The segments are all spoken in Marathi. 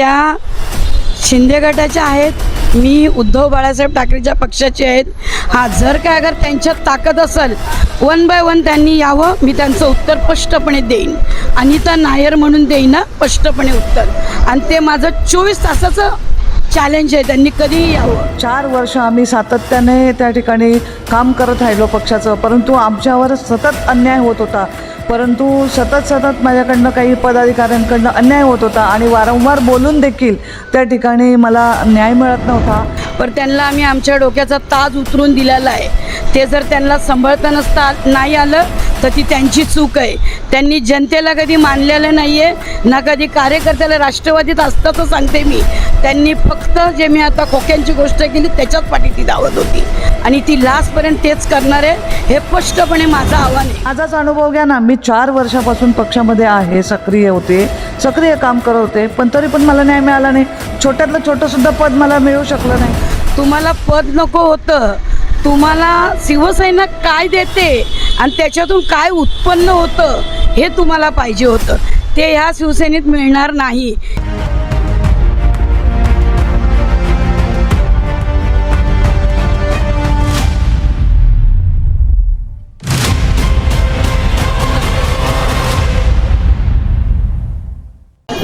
त्या शिंदे गटाच्या आहेत मी उद्धव बाळासाहेब ठाकरेच्या पक्षाचे आहेत. हा जर काय अगर त्यांच्यात ताकद असेल वन बाय वन त्यांनी यावं मी त्यांचं उत्तर स्पष्टपणे देईन. अनिता नायर म्हणून देईन ना स्पष्टपणे उत्तर. आणि ते माझं चोवीस तासाचं चॅलेंज आहे त्यांनी कधीही यावं. चार वर्ष आम्ही सातत्याने त्या ठिकाणी काम करत राहिलो पक्षाचं परंतु आमच्यावर सतत अन्याय होत होता. परंतु सतत सतत माझ्याकडनं काही पदाधिकाऱ्यांकडनं अन्याय होत होता आणि वारंवार बोलून देखील त्या ठिकाणी मला न्याय मिळत नव्हता. पण त्यांना आम्ही आमच्या डोक्याचा ताज उतरून दिलेला आहे. ते जर त्यांना सांभाळता नसता नाही आलं तर ती त्यांची चूक आहे. त्यांनी जनतेला कधी मानलेलं नाही आहे ना कधी कार्यकर्त्याला राष्ट्रवादीत असताचं सांगते मी. त्यांनी फक्त जे मी आता खोक्यांची गोष्ट केली त्याच्याच पाठी ती धावत होती. आणि ती लास्टपर्यंत तेच करणार आहे हे स्पष्टपणे माझं आव्हान आहे. माझाच अनुभव घ्या ना. मी चार वर्षापासून पक्षामध्ये आहे सक्रिय होते. सक्रिय काम करत होते पण तरी पण मला न्याय मिळाला नाही. छोट्यातलं छोटंसुद्धा पद मला मिळू शकलं नाही. तुम्हाला पद नको होतं. तुम्हाला शिवसेना काय देते आणि त्याच्यातून काय उत्पन्न होतं हे तुम्हाला पाहिजे होतं. ते ह्या शिवसेनेत मिळणार नाही.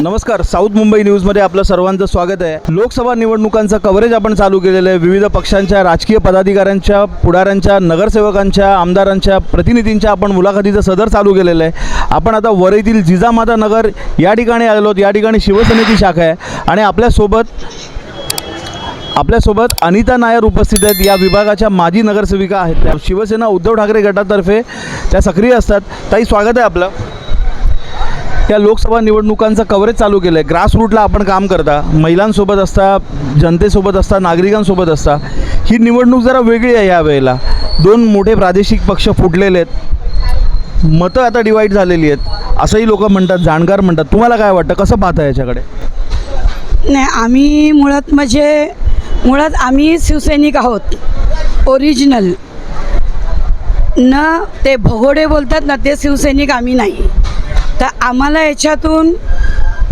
नमस्कार साऊथ मुंबई न्यूजमध्ये आपलं सर्वांचं स्वागत आहे. लोकसभा निवडणुकांचं कव्हरेज आपण चालू केलेलं आहे. विविध पक्षांच्या राजकीय पदाधिकाऱ्यांच्या पुढाऱ्यांच्या नगरसेवकांच्या आमदारांच्या प्रतिनिधींच्या आपण मुलाखतीचं सदर चालू केलेलं आहे. आपण आता वरईतील जिजामाता नगर या ठिकाणी आलो आहोत. या ठिकाणी शिवसेनेची शाखा आहे. आणि आपल्यासोबत आपल्यासोबत अनिता नायर उपस्थित आहेत. या विभागाच्या माजी नगरसेविका आहेत. त्या शिवसेना उद्धव ठाकरे गटातर्फे त्या सक्रिय असतात. ताई स्वागत आहे आपलं. या लोकसभा निवडणुकांचं कव्हरेज चालू केलं आहे ग्रासरूटला आपण काम करता महिलांसोबत असता जनतेसोबत असता नागरिकांसोबत असता ही निवडणूक जरा वेगळी आहे या वेळेला. दोन मोठे प्रादेशिक पक्ष फुटलेले आहेत. मतं आता डिवाईड झालेली आहेत. असंही लोक म्हणतात जाणकार म्हणतात. तुम्हाला काय वाटतं? कसं पाहता याच्याकडे? नाही आम्ही मुळात म्हणजे मुळात आम्ही शिवसैनिक आहोत. ओरिजिनल न ते भगोडे बोलतात ना ते शिवसैनिक आम्ही नाही. तर आम्हाला याच्यातून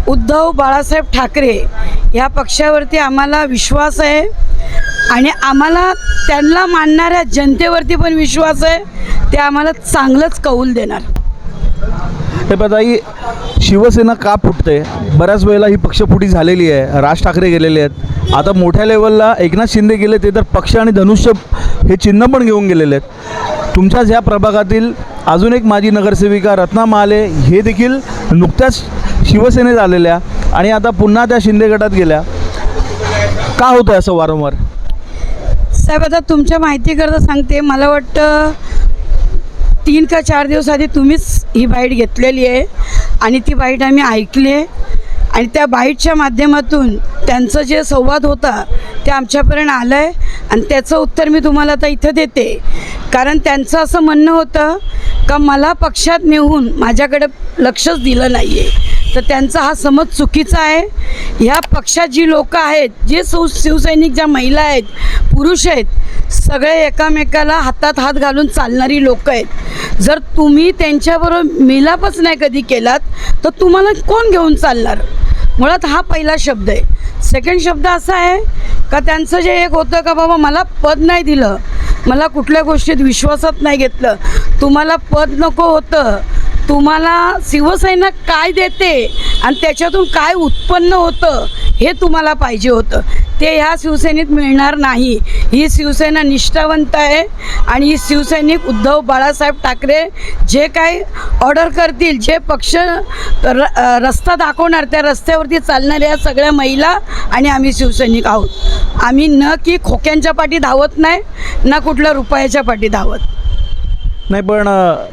उद्धव बाळासाहेब ठाकरे या पक्षावरती आम्हाला विश्वास आहे आणि आम्हाला त्यांना मानणाऱ्या जनतेवरती पण विश्वास आहे. ते आम्हाला चांगलंच कौल देणार. हे पताई शिवसेना का फुटते? बऱ्याच वेळेला ही पक्षफुटी झालेली आहे. राज ठाकरे गेलेले आहेत. आता मोठ्या लेवलला एकनाथ शिंदे गेले ते तर पक्ष आणि धनुष्य हे चिन्ह पण घेऊन गेलेले आहेत. तुमच्याच ह्या प्रभागातील अजून एक माजी नगरसेविका रत्ना महाले हे देखील नुकत्याच शिवसेनेत आलेल्या आणि आता पुन्हा त्या शिंदे गटात गेल्या. का होतं असं वारंवार? साहेब आता तुमच्या माहितीकरता सांगते. मला वाटतं तीन का चार दिवस आधी तुम्हीच ही बाईट घेतलेली आहे. आणि ती बाईट आम्ही ऐकली आहे. आणि त्या बाईटच्या माध्यमातून त्यांचं जे संवाद होता ते आमच्यापर्यंत आलं आहे आणि त्याचं उत्तर मी तुम्हाला आता इथं देते. कारण त्यांचं असं म्हणणं होतं का मला पक्षात नेऊन माझ्याकडे लक्षच दिलं नाही आहे तर त्यांचा हा समज चुकीचा आहे. ह्या पक्षात जी लोकं आहेत जे सौ शिवसैनिक ज्या महिला आहेत पुरुष आहेत सगळे एकामेकाला हातात हात घालून चालणारी लोकं आहेत. जर तुम्ही त्यांच्याबरोबर मिलापच नाही कधी केलात तर तुम्हाला कोण घेऊन चालणार? मुळात हा पहिला शब्द आहे. सेकंड शब्द असा आहे का त्यांचं जे एक होतं का बाबा मला पद नाही दिलं मला कुठल्या गोष्टीत विश्वासात नाही घेतलं. तुम्हाला पद नको होतं. तुम्हाला शिवसेना काय देते आणि त्याच्यातून काय उत्पन्न होतं हे तुम्हाला पाहिजे होतं. ते ह्या शिवसेनेत मिळणार नाही. ही शिवसेना निष्ठावंत आहे आणि ही शिवसैनिक उद्धव बाळासाहेब ठाकरे जे काय ऑर्डर करतील जे पक्ष र रस्ता दाखवणार त्या रस्त्यावरती चालणाऱ्या सगळ्या महिला आणि आम्ही शिवसैनिक आहोत. आम्ही न की खोक्यांच्या पाठी धावत नाही ना कुठल्या रुपयाच्या पाठी धावत. नाही पण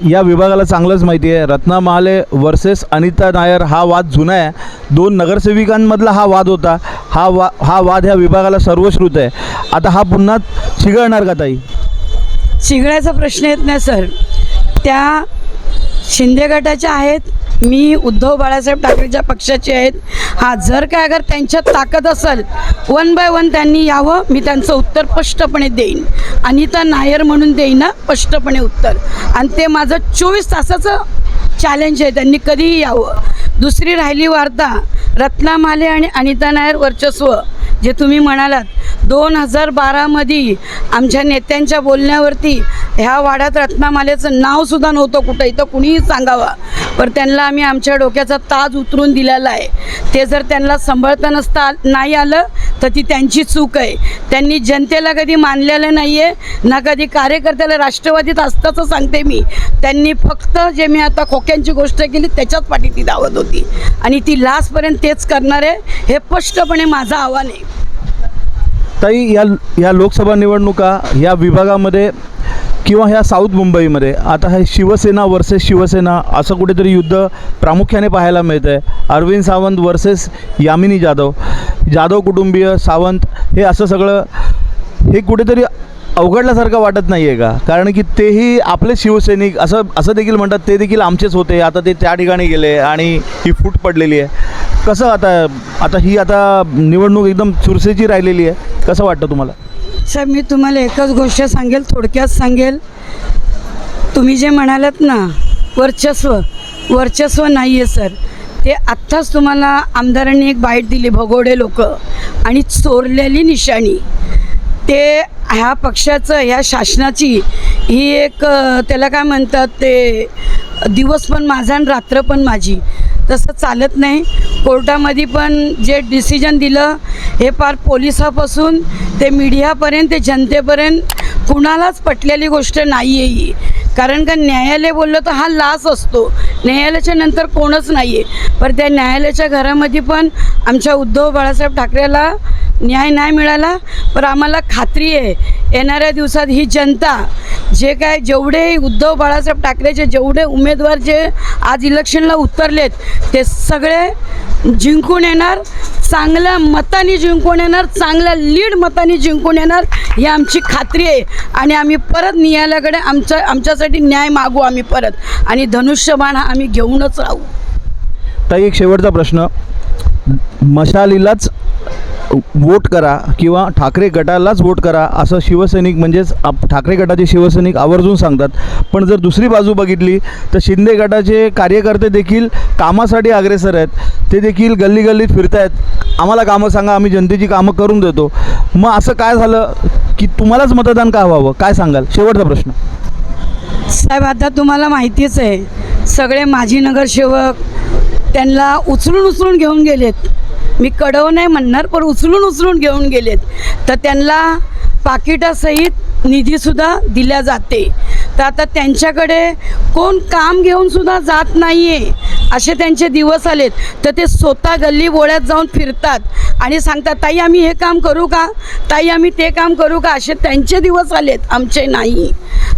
या विभागाला चांगलंच माहिती आहे रत्ना महाले वर्सेस अनिता नायर हा वाद जुना आहे. दोन नगरसेविकांमधला हा वाद होता. हा वा हा वाद ह्या विभागाला सर्वश्रुत आहे. आता हा पुन्हा चिघळणार का ताई? शिगण्याचा प्रश्न येत नाही सर. त्या शिंदे गटाच्या आहेत मी उद्धव बाळासाहेब ठाकरेच्या पक्षाचे आहेत. हा जर काय अगर त्यांच्यात ताकद असेल वन बाय वन त्यांनी यावं मी त्यांचं उत्तर स्पष्टपणे देईन. अनिता नायर म्हणून देईन ना स्पष्टपणे उत्तर. आणि ते माझं चोवीस तासाचं चॅलेंज आहे त्यांनी कधीही यावं. दुसरी राहिली वार्ता रत्नामाले आणि अनिता नायर वर्चस्व जे तुम्ही म्हणालात दोन हजार बारामध्ये आमच्या नेत्यांच्या बोलण्यावरती ह्या वाड्यात रत्नामालेचं नावसुद्धा नव्हतं कुठं इथं कुणीही सांगावा. पण त्यांना आम्ही आमच्या डोक्याचा ताज उतरून दिलेला आहे. ते जर त्यांना सांभाळता नसता नाही आलं तर ती त्यांची चूक आहे. त्यांनी जनतेला कधी मानलेलं नाही आहे ना कधी कार्यकर्त्याला राष्ट्रवादीत असताचं सांगते मी. त्यांनी फक्त जे मी आता खोक्यांची गोष्ट केली त्याच्याच पाठी ती धावत होती. आणि ती लास्टपर्यंत तेच करणार आहे हे स्पष्टपणे माझं आव्हान आहे. ताई या या लोकसभा निवडणुका या विभागामध्ये किंवा ह्या साऊथ मुंबईमध्ये आता हे शिवसेना वर्सेस शिवसेना असं कुठेतरी युद्ध प्रामुख्याने पाहायला मिळतं आहे अरविंद सावंत वर्सेस यामिनी जाधव. जाधव कुटुंबीय सावंत हे असं सगळं हे कुठेतरी अवघडल्यासारखं वाटत नाही आहे का? कारण की तेही आपले शिवसैनिक असं असं देखील म्हणतात ते देखील आमचेच होते. आता ते त्या ठिकाणी गेले आणि ही फूट पडलेली आहे. कसं आता आता ही आता निवडणूक एकदम चुरसेची राहिलेली आहे. कसं वाटतं तुम्हाला? साहेब मी तुम्हाला एकच गोष्ट सांगेल थोडक्यात सांगेल. तुम्ही जे म्हणालात ना वर्चस्व वर्चस्व नाही आहे सर. ते आत्ताच तुम्हाला आमदारांनी एक बाईट दिली भगोडे लोक आणि चोरलेली निशाणी. ते ह्या पक्षाचं ह्या शासनाची ही एक त्याला काय म्हणतात ते दिवस पण माझा आणि रात्र पण माझी. तसं चालत नाही. कोर्टामध्ये पण जे डिसिजन दिलं हे फार पोलिसापासून ते मीडियापर्यंत ते जनतेपर्यंत कुणालाच पटलेली गोष्ट नाही आहे ही. कारण का न्यायालय बोललं तर हा लाच असतो. न्यायालयाच्या नंतर कोणच नाही आहे पण त्या न्यायालयाच्या घरामध्ये पण आमच्या उद्धव बाळासाहेब ठाकरेला न्याय नाही मिळाला पण आम्हाला खात्री आहे येणाऱ्या दिवसात ही जनता जे काय जेवढे उद्धव बाळासाहेब ठाकरेचे जेवढे उमेदवार जे आज इलेक्शनला उतरलेत ते सगळे जिंकून येणार चांगल्या मताने जिंकून येणार चांगल्या लीड मताने जिंकून येणार ही आमची खात्री आहे. आणि आम्ही परत न्यायालयाकडे आमच्या आमच्यासाठी न्याय मागू आम्ही परत. आणि धनुष्यबाण हा आम्ही घेऊनच राहू. ताई एक शेवटचा प्रश्न. मशालीलाच वोट करा किंवा ठाकरे गटालाच वोट करा असं शिवसैनिक म्हणजेच आप ठाकरे गटाचे शिवसैनिक आवर्जून सांगतात. पण जर दुसरी बाजू बघितली तर शिंदे गटाचे कार्यकर्ते देखील कामासाठी अग्रेसर आहेत. ते देखील गल्ली गल्लीत फिरत आहेत आम्हाला कामं सांगा आम्ही जनतेची कामं करून देतो. मग असं काय झालं की तुम्हालाच मतदान का व्हावं? काय सांगाल? शेवटचा प्रश्न. साहेब आता तुम्हाला माहितीच आहे सगळे माजी नगरसेवक त्यांना उचलून उचलून घेऊन गेलेत. मी कडव नाही म्हणणार पण उचलून उचलून घेऊन गेलेत. तर त्यांना पाकिटासहित निधीसुद्धा दिल्या जाते. तर आता त्यांच्याकडे कोण काम घेऊन सुद्धा जात नाही आहे असे त्यांचे दिवस आलेत. तर ते स्वतः गल्ली बोळ्यात जाऊन फिरतात आणि सांगतात ताई आम्ही हे काम करू का? ताई आम्ही ते काम करू का? असे त्यांचे दिवस आलेत. आमचे नाही.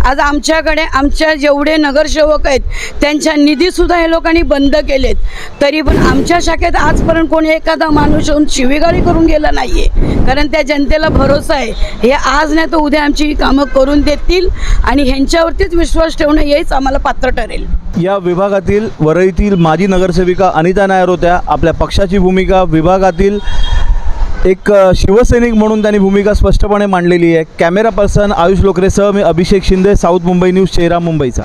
आज आमच्याकडे आमच्या जेवढे नगरसेवक आहेत त्यांच्या निधीसुद्धा हे लोकांनी बंद केलेत. तरी पण आमच्या शाखेत आजपर्यंत कोणी एखादा माणूस येऊन शिवीगाळी करून गेला नाही आहे कारण त्या जनतेला भरोसा आहे. हे आज नाही तर उद्या आमची ही कामं करून देतील आणि ह्यांच्यावरतीच विश्वास ठेवणं हेच आम्हाला पात्र ठरेल. या विभागातील वरळीतील माजी नगरसेविका अनिता नायर होत्या. आपल्या पक्षाची भूमिका विभागातील एक शिवसैनिक म्हणून त्यांनी भूमिका स्पष्टपणे मांडलेली आहे. कॅमेरा पर्सन आयुष लोकरेसह मी अभिषेक शिंदे साऊथ मुंबई न्यूज चेहरा मुंबईचा.